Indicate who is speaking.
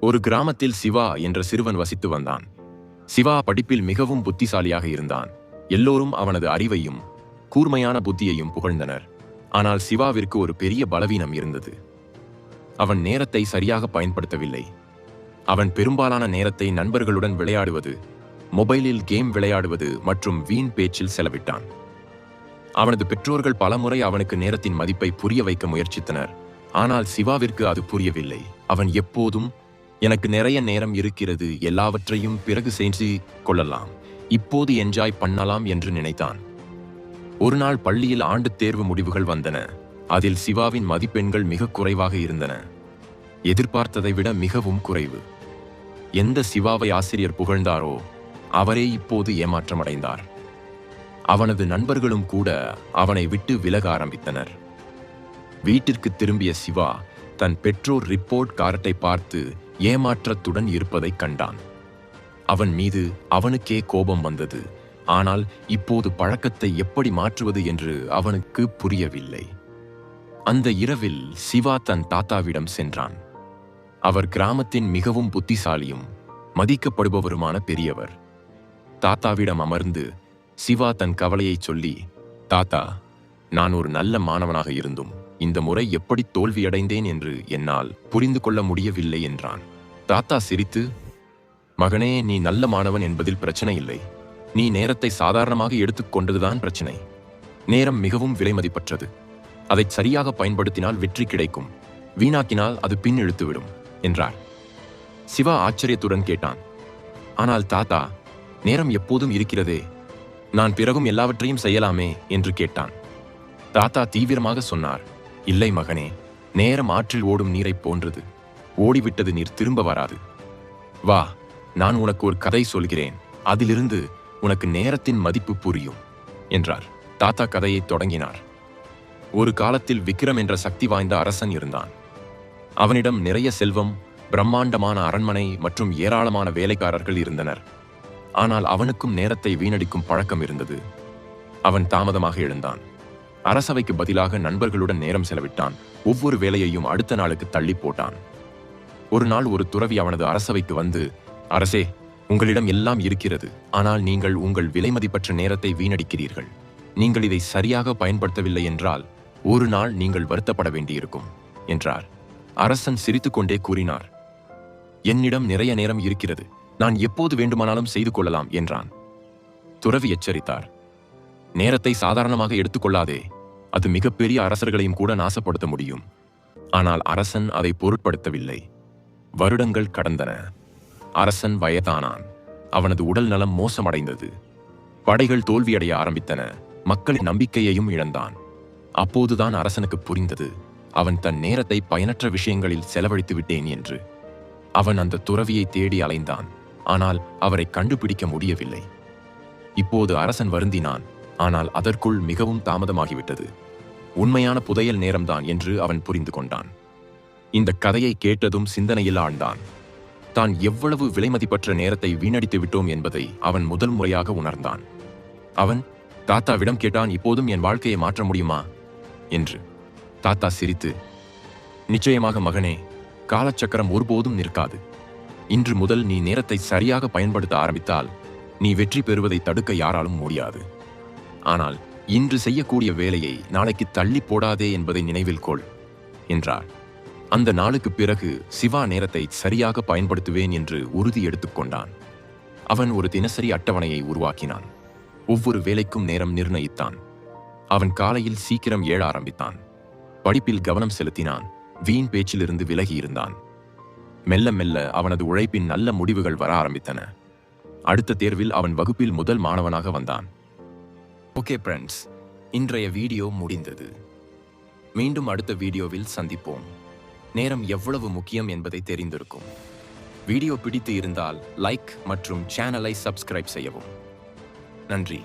Speaker 1: ஒரு கிராமத்தில் சிவா என்ற சிறுவன் வசித்து வந்தான். சிவா படிப்பில் மிகவும் புத்திசாலியாக இருந்தான். எல்லோரும் அவனது அறிவையும் கூர்மையான புத்தியையும் புகழ்ந்தனர். ஆனால் சிவாவிற்கு ஒரு பெரிய பலவீனம் இருந்தது. அவன் நேரத்தை சரியாக பயன்படுத்தவில்லை. அவன் பெரும்பாலான நேரத்தை நண்பர்களுடன் விளையாடுவது மொபைலில் கேம் விளையாடுவது மற்றும் வீண் பேச்சில் செலவிட்டான். அவனது பெற்றோர்கள் பலமுறை அவனுக்கு நேரத்தின் மதிப்பை புரிய வைக்க முயற்சித்தனர். ஆனால் சிவாவிற்கு அது புரியவில்லை. அவன் எப்போதும் எனக்கு நிறைய நேரம் இருக்கிறது எல்லாவற்றையும் பிறகு செஞ்சு கொள்ளலாம். இப்போது என்ஜாய் பண்ணலாம் என்று நினைத்தான். ஒரு நாள் பள்ளியில் ஆண்டு தேர்வு முடிவுகள் வந்தன. அதில் சிவாவின் மதிப்பெண்கள் மிக குறைவாக இருந்தன. எதிர்பார்த்ததை விட மிகவும் குறைவு. எந்த சிவாவை ஆசிரியர் புகழ்ந்தாரோ அவரே இப்போது ஏமாற்றமடைந்தார். அவனது நண்பர்களும் கூட அவனை விட்டு விலக ஆரம்பித்தனர். வீட்டிற்கு திரும்பிய சிவா தன் பெற்றோர் ரிப்போர்ட் கார்டை பார்த்து ஏமாற்றத்துடன் இருப்பதைக் கண்டான். அவன் மீது அவனுக்கே கோபம் வந்தது. ஆனால் இப்போது பழக்கத்தை எப்படி மாற்றுவது என்று அவனுக்கு புரியவில்லை. அந்த இரவில் சிவா தன் தாத்தாவிடம் சென்றான். அவர் கிராமத்தின் மிகவும் புத்திசாலியும் மதிக்கப்படுபவருமான பெரியவர். தாத்தாவிடம் அமர்ந்து சிவா தன் கவலையை சொல்லி தாத்தா நான் ஒரு நல்ல மாணவனாக இருந்தும் இந்த முறை எப்படி தோல்வியடைந்தேன் என்று என்னால் புரிந்து கொள்ள முடியவில்லை என்றான். தாத்தா சிரித்து மகனே நீ நல்ல மாணவன் என்பதில் பிரச்சனை இல்லை. நீ நேரத்தை சாதாரணமாக எடுத்துக்கொண்டதுதான் பிரச்சனை. நேரம் மிகவும் விலைமதிப்பற்றது அதை சரியாக பயன்படுத்தினால் வெற்றி கிடைக்கும். வீணாக்கினால் அது பின் இழுத்துவிடும் என்றார். சிவா ஆச்சரியத்துடன் கேட்டான். ஆனால் தாத்தா நேரம் எப்போதும் இருக்கிறதே. நான் பிறகும் எல்லாவற்றையும் செய்யலாமே என்று கேட்டான். தாத்தா தீவிரமாக சொன்னார். இல்லை மகனே நேரம் ஆற்றில் ஓடும் நீரைப் போன்றது. ஓடிவிட்டது நீர் திரும்ப வராது. வா நான் உனக்கு ஒரு கதை சொல்கிறேன். அதிலிருந்து உனக்கு நேரத்தின் மதிப்பு புரியும் என்றார். தாத்தா கதையை தொடங்கினார். ஒரு காலத்தில் விக்ரம் என்ற சக்தி வாய்ந்த அரசன் இருந்தான். அவனிடம் நிறைய செல்வம் பிரம்மாண்டமான அரண்மனை மற்றும் ஏராளமான வேலைக்காரர்கள் இருந்தனர். ஆனால் அவனுக்கும் நேரத்தை வீணடிக்கும் பழக்கம் இருந்தது. அவன் தாமதமாக எழுந்தான். அரசவைக்கு பதிலாக நண்பர்களுடன் நேரம் செலவிட்டான். ஒவ்வொரு வேலையையும் அடுத்த நாளுக்கு தள்ளி போட்டான். ஒரு நாள் ஒரு துறவி அவனது அரசவைக்கு வந்து அரசே உங்களிடம் எல்லாம் இருக்கிறது. ஆனால் நீங்கள் உங்கள் விலைமதிப்பற்ற நேரத்தை வீணடிக்கிறீர்கள். நீங்கள் இதை சரியாக பயன்படுத்தவில்லை என்றால் ஒரு நாள் நீங்கள் வருத்தப்பட வேண்டியிருக்கும் என்றார். அரசன் சிரித்துக்கொண்டே கூறினார் என்னிடம் நிறைய நேரம் இருக்கிறது. நான் எப்போது வேண்டுமானாலும் செய்து கொள்ளலாம் என்றான். துறவி எச்சரித்தார் நேரத்தை சாதாரணமாக எடுத்துக்கொள்ளாதே. அது மிகப்பெரிய அரசர்களையும் கூட நாசப்படுத்த முடியும். ஆனால் அரசன் அதை பொருட்படுத்தவில்லை. வருடங்கள் கடந்தன. அரசன் வயதானான். அவனது உடல் நலம் மோசமடைந்தது. படைகள் தோல்வியடைய ஆரம்பித்தன. மக்களின் நம்பிக்கையையும் இழந்தான். அப்போதுதான் அரசனுக்கு புரிந்தது. அவன் தன் நேரத்தை பயனற்ற விஷயங்களில் செலவழித்து விட்டேன் என்று. அவன் அந்த துறவியை தேடி அலைந்தான். ஆனால் அவரை கண்டுபிடிக்க முடியவில்லை. இப்போது அரசன் வருந்தினான். ஆனால் அதற்குள் மிகவும் தாமதமாகிவிட்டது. உண்மையான புதையல் நேரம்தான் என்று அவன் புரிந்து கொண்டான். இந்த கதையை கேட்டதும் சிந்தனையில் ஆழ்ந்தான். தான் எவ்வளவு விலைமதிப்பற்ற நேரத்தை வீணடித்து விட்டோம் என்பதை அவன் முதல் முறையாக உணர்ந்தான். அவன் தாத்தாவிடம் கேட்டான் இப்போதும் என் வாழ்க்கையை மாற்ற முடியுமா? என்று. தாத்தா சிரித்து நிச்சயமாக மகனே காலச்சக்கரம் ஒருபோதும் நிற்காது. இன்று முதல் நீ நேரத்தை சரியாக பயன்படுத்த ஆரம்பித்தால் நீ வெற்றி பெறுவதை தடுக்க யாராலும் முடியாது. ஆனால் இன்று செய்யக்கூடிய வேலையை நாளைக்கு தள்ளி போடாதே என்பதை நினைவில் கொள் என்றார் அந்த நாளுக்கு பிறகு சிவா நேரத்தை சரியாக பயன்படுத்துவேன் என்று உறுதி எடுத்துக்கொண்டான் அவன் ஒரு தினசரி அட்டவணையை உருவாக்கினான். ஒவ்வொரு வேலைக்கும் நேரம் நிர்ணயித்தான். அவன் காலையில் சீக்கிரம் ஏழ ஆரம்பித்தான். படிப்பில் கவனம் செலுத்தினான். வீண் பேச்சிலிருந்து விலகி இருந்தான். மெல்ல மெல்ல அவனது உழைப்பின் நல்ல முடிவுகள் வர ஆரம்பித்தன. அடுத்த தேர்வில் அவன் வகுப்பில் முதல் மாணவனாக வந்தான். ஓகே ஃப்ரெண்ட்ஸ் இன்றைய வீடியோ முடிந்தது. மீண்டும் அடுத்த வீடியோவில் சந்திப்போம். நேரம் எவ்வளவு முக்கியம் என்பதை தெரிந்திருக்கும். வீடியோ பிடித்து இருந்தால் லைக் மற்றும் சேனலை சப்ஸ்கிரைப் செய்யவும். நன்றி.